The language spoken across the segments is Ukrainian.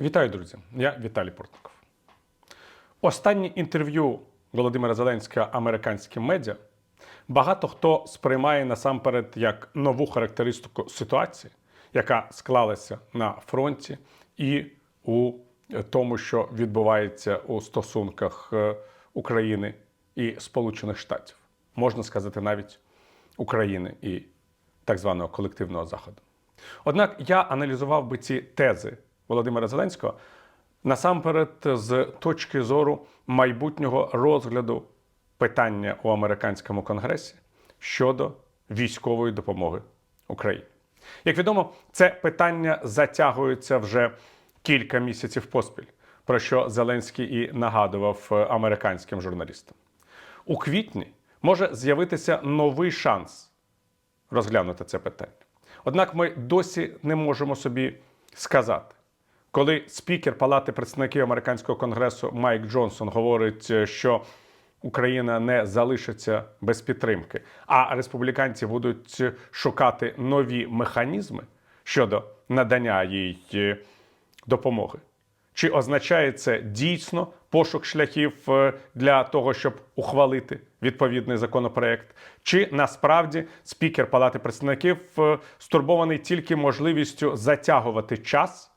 Вітаю, друзі! Я Віталій Портников. Останнє інтерв'ю Володимира Зеленського американським медіа багато хто сприймає насамперед як нову характеристику ситуації, яка склалася на фронті і у тому, що відбувається у стосунках е, України і Сполучених Штатів, можна сказати, навіть України і так званого колективного заходу. Однак я аналізував би ці тези Володимира Зеленського насамперед з точки зору майбутнього розгляду питання у американському конгресі щодо військової допомоги Україні. Як відомо, це питання затягується вже кілька місяців поспіль, про що Зеленський і нагадував е, американським журналістам. У квітні може з'явитися новий шанс розглянути це питання. Однак ми досі не можемо собі сказати, коли спікер Палати представників американського конгресу Майк Джонсон говорить, е, що Україна не залишиться без підтримки, а республіканці будуть шукати нові механізми щодо надання їй е, допомоги. Чи означає це дійсно пошук шляхів е, для того, щоб ухвалити відповідний законопроект? Чи насправді спікер Палати представників е, стурбований тільки можливістю затягувати час?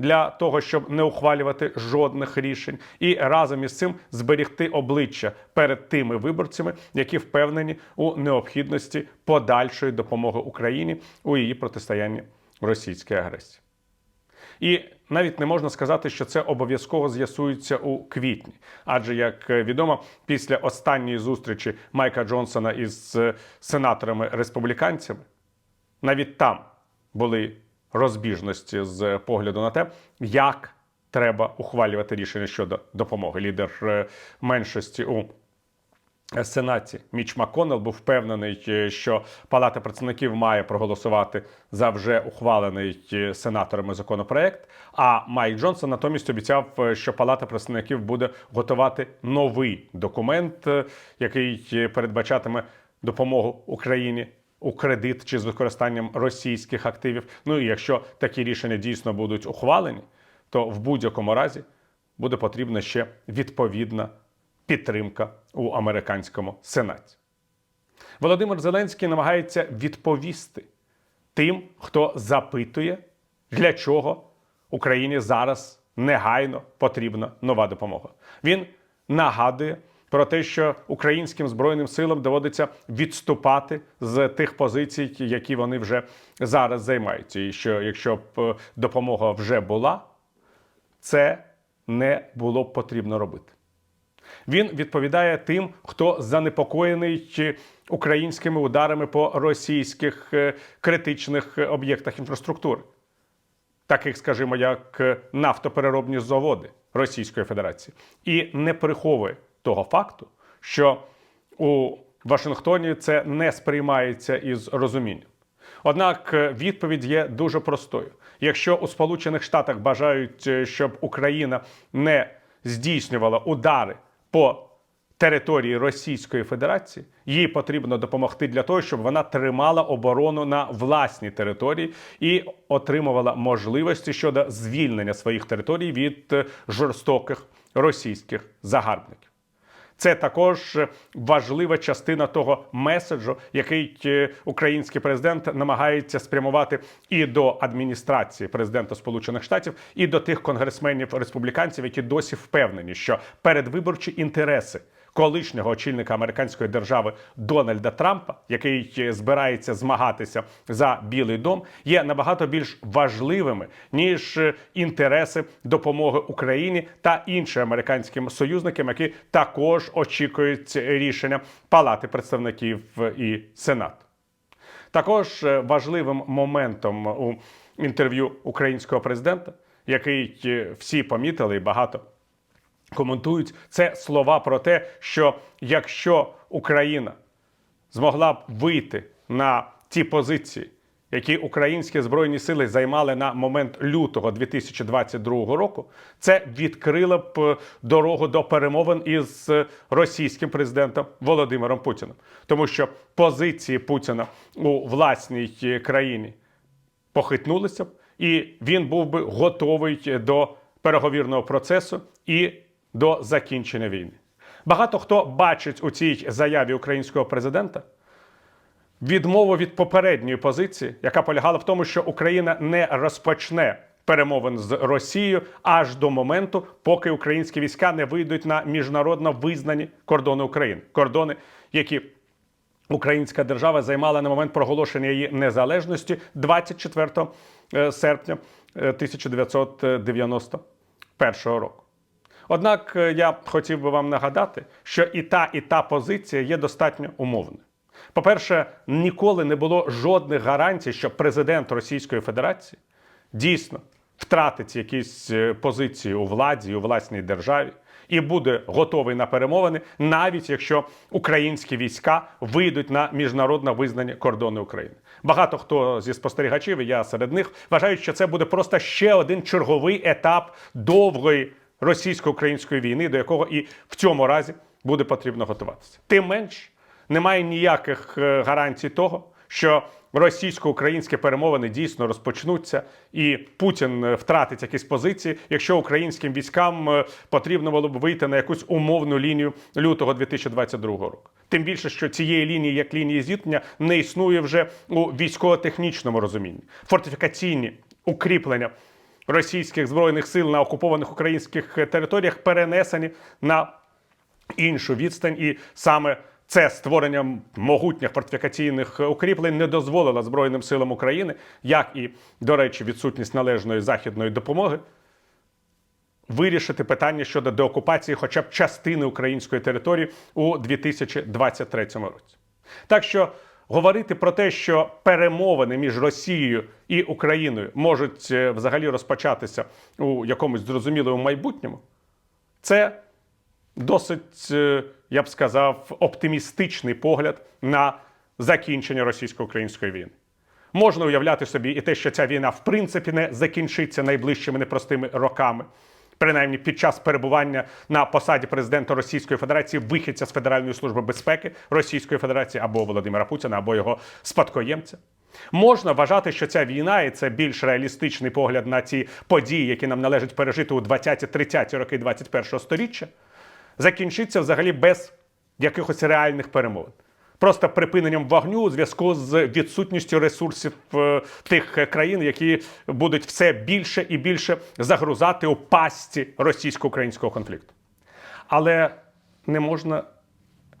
Для того щоб не ухвалювати жодних рішень і разом із цим зберегти обличчя перед тими виборцями, які впевнені у необхідності подальшої допомоги Україні у її протистоянні російській агресії. І навіть не можна сказати, що це обов'язково з'ясується у квітні. Адже, як відомо, після останньої зустрічі Майка Джонсона із е, сенаторами-республіканцями, навіть там були розбіжності з погляду на те, як треба ухвалювати рішення щодо допомоги. Лідер е, меншості у Сенаті Міч Маконел був впевнений, е, що Палата представників має проголосувати за вже ухвалений е, сенаторами законопроект. А Майк Джонсон натомість обіцяв, що Палата представників буде готувати новий документ, який передбачатиме допомогу Україні. У кредит чи з використанням російських активів. Ну і якщо такі рішення дійсно будуть ухвалені, то в будь-якому разі буде потрібна ще відповідна підтримка у американському сенаті. Володимир Зеленський намагається відповісти тим, хто запитує, для чого Україні зараз негайно потрібна нова допомога. Він нагадує про те, що українським збройним силам доводиться відступати з тих позицій, які вони вже зараз займаються. І що якщо б е, допомога вже була, це не було б потрібно робити. Він відповідає тим, хто занепокоєний українськими ударами по російських е, критичних е, об'єктах інфраструктури, таких, скажімо, як нафтопереробні заводи Російської Федерації, і не приховує того факту, що у Вашингтоні це не сприймається із розумінням. Однак е, відповідь є дуже простою: якщо у Сполучених Штатах бажають, е, щоб Україна не здійснювала удари по території Російської Федерації, їй потрібно допомогти для того, щоб вона тримала оборону на власній території і отримувала можливості щодо звільнення своїх територій від е, жорстоких російських загарбників. Це також важлива частина того меседжу, який е, український президент намагається спрямувати і до адміністрації президента Сполучених Штатів, і до тих конгресменів республіканців, які досі впевнені, що передвиборчі інтереси колишнього очільника американської держави Дональда Трампа, який е, збирається змагатися за Білий дом, є набагато більш важливими ніж е, інтереси допомоги Україні та іншим американським союзникам, які також очікують рішення Палати представників і Сенату. Також е, важливим моментом у інтерв'ю українського президента, який е, всі помітили і багато коментують, це слова про те, що якщо Україна змогла б вийти на ті позиції, які українські збройні сили займали на момент лютого 2022 року, це відкрило б е, дорогу до перемовин із е, російським президентом Володимиром Путіним, тому що позиції Путіна у власній е, країні похитнулися б, і він був би готовий до переговірного процесу і до закінчення війни. Багато хто бачить у цій заяві українського президента відмову від попередньої позиції, яка полягала в тому, що Україна не розпочне перемовин з Росією аж до моменту, поки українські війська не вийдуть на міжнародно визнані кордони України, кордони, які Українська держава займала на момент проголошення її незалежності 24 е, серпня е, 1991 року. Однак е, я хотів би вам нагадати, що і та, і та позиція є достатньо умовною. По-перше, ніколи не було жодних гарантій, що президент Російської Федерації дійсно втратить якісь е, позиції у владі, у власній державі і буде готовий на перемовини, навіть якщо українські війська вийдуть на міжнародно визнані кордони України. Багато хто зі спостерігачів, і я серед них, вважають, що це буде просто ще один черговий етап довгої російсько-української війни, до якого і в цьому разі буде потрібно готуватися. Тим менш, немає ніяких е, гарантій того, що російсько-українські перемовини дійсно розпочнуться, і Путін е, втратить якісь позиції, якщо українським військам е, потрібно було б вийти на якусь умовну лінію лютого 2022 року. Тим більше, що цієї лінії, як лінії зіткнення, не існує вже у військово-технічному розумінні. Фортифікаційні укріплення російських збройних сил на окупованих українських територіях перенесені на іншу відстань, і саме це створення могутніх фортифікаційних укріплень не дозволило Збройним силам України, як і, до речі, відсутність належної західної допомоги, вирішити питання щодо деокупації хоча б частини української території у 2023 році. Так що говорити про те, що перемовини між Росією і Україною можуть е, взагалі розпочатися у якомусь зрозумілому майбутньому, це досить, е, я б сказав, оптимістичний погляд на закінчення російсько-української війни. Можна уявляти собі і те, що ця війна в принципі не закінчиться найближчими непростими роками. Принаймні під час перебування на посаді президента Російської Федерації вихідця з Федеральної служби безпеки Російської Федерації або Володимира Путіна, або його спадкоємця. Можна вважати, що ця війна, і це більш реалістичний погляд на ці події, які нам належить пережити у 20-30 роки 21-го сторіччя, закінчиться взагалі без якихось реальних перемовин. Просто припиненням вогню у зв'язку з відсутністю ресурсів е, тих країн, які будуть все більше і більше загрузати у пастці російсько-українського конфлікту. Але не можна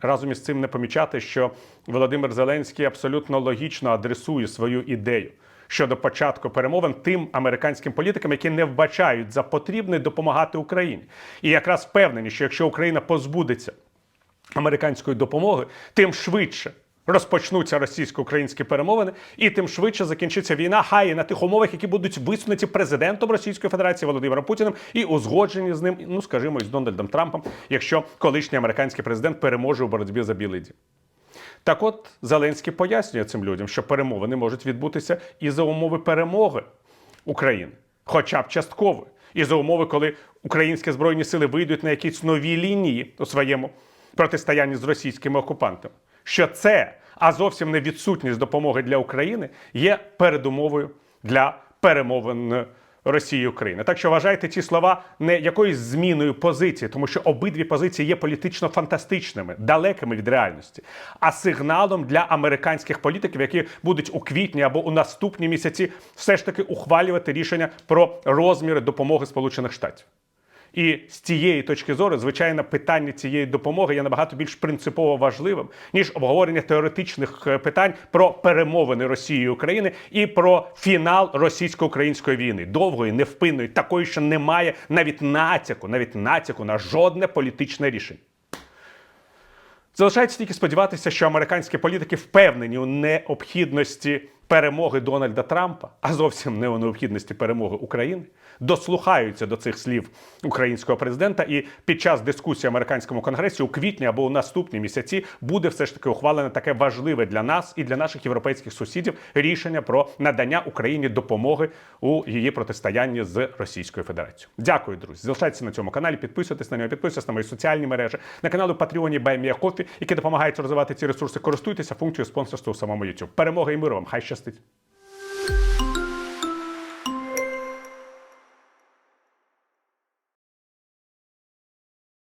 разом із цим не помічати, що Володимир Зеленський абсолютно логічно адресує свою ідею щодо початку перемовин тим американським політикам, які не вбачають за потрібне допомагати Україні, і якраз впевнені, що якщо Україна позбудеться американської допомоги, тим швидше. Розпочнуться російсько-українські перемовини, і тим швидше закінчиться війна. Хай і на тих умовах, які будуть висунуті президентом Російської Федерації Володимиром Путіним і узгоджені з ним, ну скажімо, із Дональдом Трампом, якщо колишній американський президент переможе у боротьбі за білий дім. Так от Зеленський пояснює цим людям, що перемовини можуть відбутися і за умови перемоги України, хоча б частково, і за умови, коли українські збройні сили вийдуть на якісь нові лінії у своєму протистоянні з російськими окупантами. Що це, а зовсім не відсутність допомоги для України, є передумовою для перемовин Росії і України. Так що вважайте ці слова не якоюсь зміною позиції, тому що обидві позиції є політично фантастичними, далекими від реальності, а сигналом для американських політиків, які будуть у квітні або у наступні місяці все ж таки ухвалювати рішення про розміри допомоги Сполучених Штатів. І з цієї точки зору, звичайно, питання цієї допомоги є набагато більш принципово важливим ніж обговорення теоретичних е, питань про перемовини Росії і України і про фінал російсько-української війни, довгої, невпинної, такої, що немає навіть натяку, навіть натяку на жодне політичне рішення. Залишається тільки сподіватися, що американські політики впевнені у необхідності перемоги Дональда Трампа, а зовсім не у необхідності перемоги України, дослухаються до цих слів українського президента, і під час дискусії в американському конгресі у квітні або у наступні місяці буде все ж таки ухвалене таке важливе для нас і для наших європейських сусідів рішення про надання Україні допомоги у її протистоянні з Російською Федерацією. Дякую, друзі. Залишайтеся на цьому каналі, підписуйтесь на нього, підписуйтесь на мої соціальні мережі, на канали Патреоні Баймія Кофі, які допомагають розвивати ці ресурси. Користуйтеся функцією спонсорства у самому YouTube. Перемога і миру вам! Хай щастить! простить.